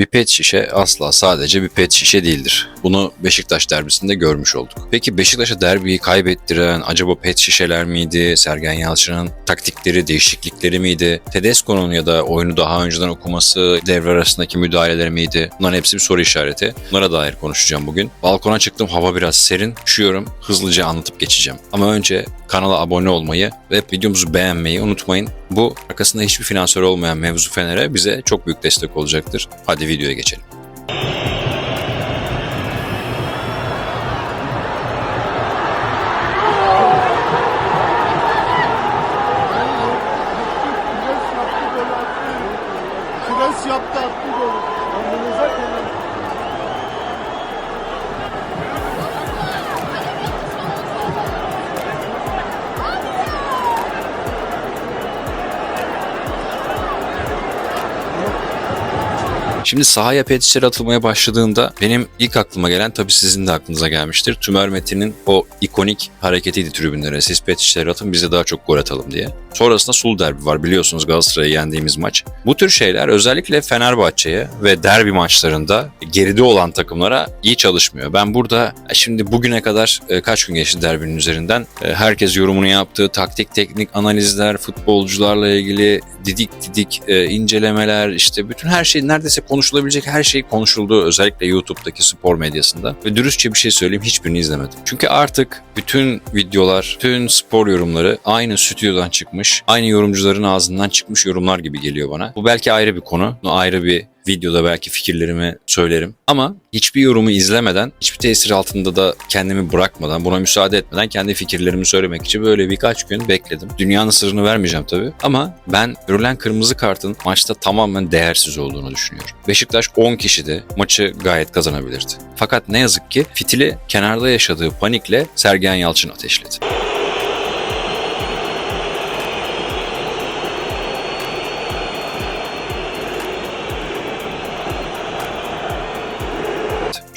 Bir pet şişe asla sadece bir pet şişe değildir. Bunu Beşiktaş derbisinde görmüş olduk. Peki Beşiktaş'a derbiyi kaybettiren acaba pet şişeler miydi? Sergen Yalçın'ın taktikleri, değişiklikleri miydi? Tedesco'nun ya da oyunu daha önceden okuması, devre arasındaki müdahaleleri miydi? Bunların hepsi bir soru işareti. Bunlara dair konuşacağım bugün. Balkona çıktım, hava biraz serin. Üşüyorum, hızlıca anlatıp geçeceğim. Ama önce kanala abone olmayı ve videomuzu beğenmeyi unutmayın. Bu arkasında hiçbir finansör olmayan mevzu Fener'e bize çok büyük destek olacaktır. Hadi videoya geçelim. Şimdi sahaya pet şişeler atılmaya başladığında benim ilk aklıma gelen tabii sizin de aklınıza gelmiştir. Tümer Metin'in o ikonik hareketiydi tribünlere. Siz pet şişeleri atın bize daha çok gol atalım diye. Sonrasında Sulu Derbi var biliyorsunuz Galatasaray'ı yendiğimiz maç. Bu tür şeyler özellikle Fenerbahçe'ye ve derbi maçlarında geride olan takımlara iyi çalışmıyor. Ben burada e, şimdi bugüne kadar e, kaç gün geçti derbinin üzerinden e, herkes yorumunu yaptığı taktik teknik analizler, futbolcularla ilgili didik didik incelemeler işte bütün her şey neredeyse konuşulabilecek her şey konuşuldu özellikle YouTube'daki spor medyasında ve dürüstçe bir şey söyleyeyim hiçbirini izlemedim. Çünkü artık bütün videolar, bütün spor yorumları aynı stüdyodan çıkmış, aynı yorumcuların ağzından çıkmış yorumlar gibi geliyor bana. Bu belki ayrı bir konu, bunu ayrı bir videoda belki fikirlerimi söylerim. Ama hiçbir yorumu izlemeden, hiçbir tesir altında da kendimi bırakmadan, buna müsaade etmeden kendi fikirlerimi söylemek için böyle birkaç gün bekledim. Dünyanın sırrını vermeyeceğim tabii. Ama ben görülen kırmızı kartın maçta tamamen değersiz olduğunu düşünüyorum. Beşiktaş 10 kişi de maçı gayet kazanabilirdi. Fakat ne yazık ki fitili kenarda yaşadığı panikle Sergen Yalçın ateşledi.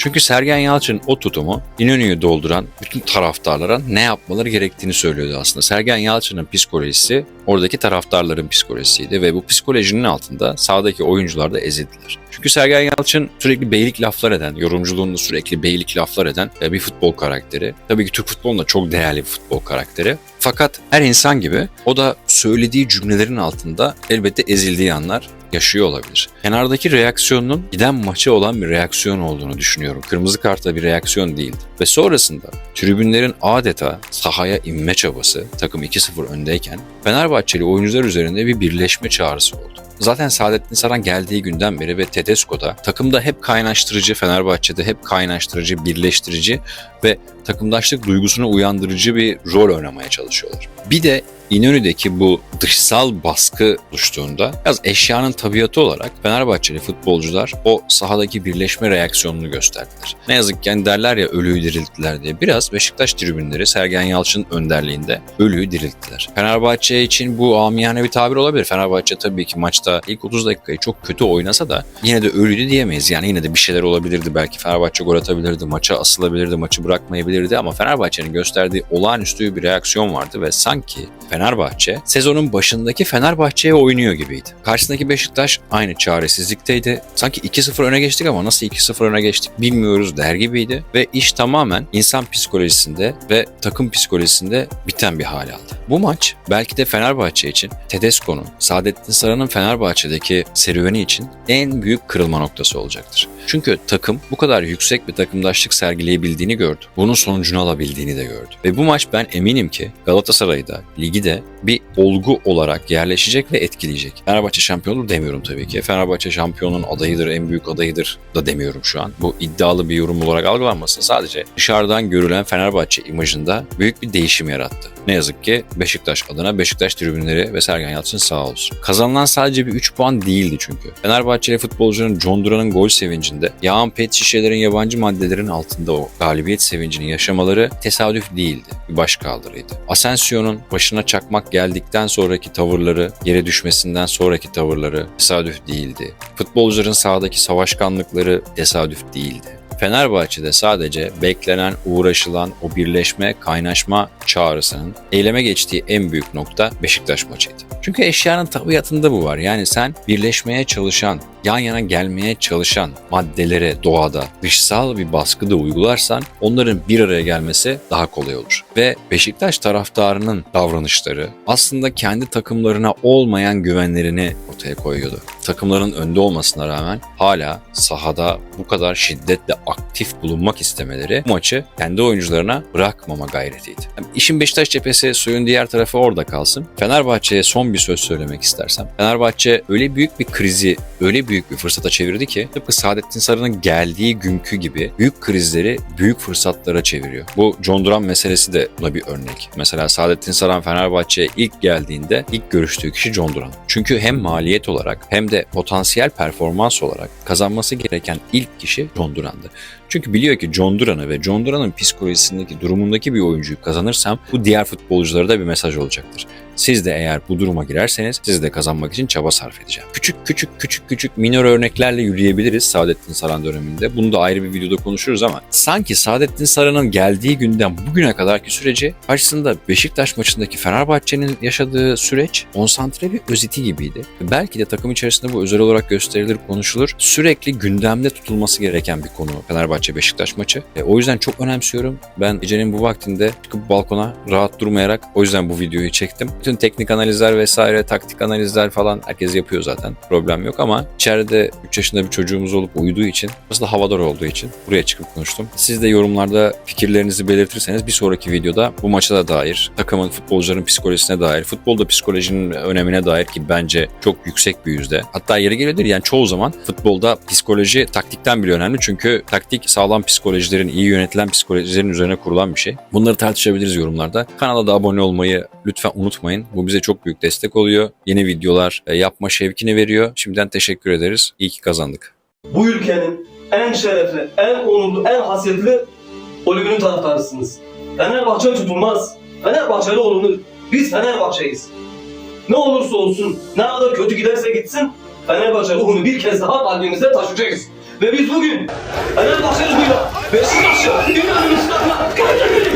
Çünkü Sergen Yalçın o tutumu İnönü'yü dolduran bütün taraftarlara ne yapmaları gerektiğini söylüyordu aslında. Sergen Yalçın'ın psikolojisi oradaki taraftarların psikolojisiydi ve bu psikolojinin altında sahadaki oyuncular da ezildiler. Çünkü Sergen Yalçın sürekli beylik laflar eden, yorumculuğunda sürekli beylik laflar eden e, bir futbol karakteri. Tabii ki Türk futbolunda çok değerli bir futbol karakteri. Fakat her insan gibi o da söylediği cümlelerin altında elbette ezildiği anlar yaşıyor olabilir. Kenardaki reaksiyonun giden maça olan bir reaksiyon olduğunu düşünüyorum. Kırmızı kartta bir reaksiyon değildi. Ve sonrasında tribünlerin adeta sahaya inme çabası takım 2-0 öndeyken Fenerbahçeli oyuncular üzerinde bir birleşme çağrısı oldu. Zaten Saadettin Saran geldiği günden beri ve Tedesco'da takımda hep kaynaştırıcı, Fenerbahçe'de hep kaynaştırıcı, birleştirici ve takımdaşlık duygusunu uyandırıcı bir rol oynamaya çalışıyorlar. Bir de İnönü'deki bu dışsal baskı oluştuğunda biraz eşyanın tabiatı olarak Fenerbahçeli futbolcular o sahadaki birleşme reaksiyonunu gösterdiler. Ne yazık ki yani derler ya ölüyü dirilttiler diye biraz Beşiktaş tribünleri Sergen Yalçın önderliğinde ölüyü dirilttiler. Fenerbahçe için bu amiyane bir tabir olabilir. Fenerbahçe tabii ki maçta ilk 30 dakikayı çok kötü oynasa da yine de ölüydü diyemeyiz. Yani yine de bir şeyler olabilirdi. Belki Fenerbahçe gol atabilirdi, maça asılabilirdi, maçı bırakmayabilirdi ama Fenerbahçe'nin gösterdiği olağanüstü bir reaksiyon vardı ve sanki Fenerbahçe sezonun başındaki Fenerbahçe'ye oynuyor gibiydi. Karşısındaki Beşiktaş aynı çaresizlikteydi. Sanki 2-0 öne geçtik ama nasıl 2-0 öne geçtik bilmiyoruz der gibiydi. Ve iş tamamen insan psikolojisinde ve takım psikolojisinde biten bir hal aldı. Bu maç belki de Fenerbahçe için Tedesco'nun, Saadettin Saran'ın Fenerbahçe'deki serüveni için en büyük kırılma noktası olacaktır. Çünkü takım bu kadar yüksek bir takımdaşlık sergileyebildiğini gördü. Bunun sonucunu alabildiğini de gördü. Ve bu maç ben eminim ki Galatasaray'ı da, de bir olgu olarak yerleşecek ve etkileyecek. Fenerbahçe şampiyon olur demiyorum tabii ki. Fenerbahçe şampiyonun adayıdır, en büyük adayıdır da demiyorum şu an. Bu iddialı bir yorum olarak algılanmasın. Sadece dışarıdan görülen Fenerbahçe imajında büyük bir değişim yarattı. Ne yazık ki Beşiktaş adına Beşiktaş tribünleri ve Sergen Yalçın sağ olsun. Kazanılan sadece bir 3 puan değildi çünkü. Fenerbahçeli futbolcunun John Duran'ın gol sevincinde, yağan pet şişelerin yabancı maddelerin altında o galibiyet sevincini yaşamaları tesadüf değildi. Bir baş kaldırıydı. Asensio'nun başına çakmak geldikten sonraki tavırları, yere düşmesinden sonraki tavırları tesadüf değildi. Futbolcuların sahadaki savaşkanlıkları tesadüf değildi. Fenerbahçe'de sadece beklenen, uğraşılan o birleşme, kaynaşma çağrısının eyleme geçtiği en büyük nokta Beşiktaş maçıydı. Çünkü eşyanın tabiatında bu var. Yani sen birleşmeye çalışan, yan yana gelmeye çalışan maddelere doğada dışsal bir baskı da uygularsan onların bir araya gelmesi daha kolay olur. Ve Beşiktaş taraftarının davranışları aslında kendi takımlarına olmayan güvenlerini ortaya koyuyordu. Takımların önde olmasına rağmen hala sahada bu kadar şiddetle aktif bulunmak istemeleri maçı kendi oyuncularına bırakmama gayretiydi. Yani işin Beşiktaş cephesi suyun diğer tarafı orada kalsın. Fenerbahçe'ye son bir söz söylemek istersem. Fenerbahçe öyle büyük bir krizi, öyle büyük bir fırsata çevirdi ki tıpkı Saadettin Sarı'nın geldiği günkü gibi büyük krizleri büyük fırsatlara çeviriyor. Bu John Duran meselesi de buna bir örnek. Mesela Saadettin Saran Fenerbahçe'ye ilk geldiğinde ilk görüştüğü kişi John Duran. Çünkü hem maliyet olarak hem de potansiyel performans olarak kazanması gereken ilk kişi John Duran'dı. Çünkü biliyor ki John Duran'ı ve John Duran'ın psikolojisindeki durumundaki bir oyuncuyu kazanırsam bu diğer futbolculara da bir mesaj olacaktır. Siz de eğer bu duruma girerseniz siz de kazanmak için çaba sarf edeceğim. Küçük küçük küçük küçük minor örneklerle yürüyebiliriz Saadettin Saran döneminde. Bunu da ayrı bir videoda konuşuruz ama sanki Saadettin Saran'ın geldiği günden bugüne kadarki süreci karşısında Beşiktaş maçındaki Fenerbahçe'nin yaşadığı süreç konsantre bir özeti gibiydi. Belki de takım içerisinde bu özel olarak gösterilir, konuşulur. Sürekli gündemde tutulması gereken bir konu Fenerbahçe Beşiktaş maçı. E, o yüzden çok önemsiyorum. Ben gecenin bu vaktinde çıkıp balkona rahat durmayarak o yüzden bu videoyu çektim. Bütün teknik analizler vesaire, taktik analizler falan herkes yapıyor zaten. Problem yok ama içeride 3 yaşında bir çocuğumuz olup uyuduğu için, aslında havadar olduğu için buraya çıkıp konuştum. Siz de yorumlarda fikirlerinizi belirtirseniz bir sonraki videoda bu maça da dair, takımın, futbolcuların psikolojisine dair, futbolda psikolojinin önemine dair ki bence çok yüksek bir yüzde. Hatta yeri gelebilir yani çoğu zaman futbolda psikoloji taktikten bile önemli. Çünkü taktik sağlam psikolojilerin, iyi yönetilen psikolojilerin üzerine kurulan bir şey. Bunları tartışabiliriz yorumlarda. Kanala da abone olmayı lütfen unutmayın. Bu bize çok büyük destek oluyor. Yeni videolar e, yapma şevkini veriyor. Şimdiden teşekkür ederiz. İyi ki kazandık. bu ülkenin en şerefli, en onurlu, en hasiyetli kulübünün taraftarısınız. Fenerbahçe tutulmaz. Fenerbahçeli olunur. Biz Fenerbahçe'yiz. Ne olursa olsun, ne kadar kötü giderse gitsin, Fenerbahçe ruhunu bir kez daha kalbimizde taşıyacağız. Ve biz bugün Fenerbahçe ruhuyla Beşiktaş'ı dünyanın üstadına kaldırıyoruz.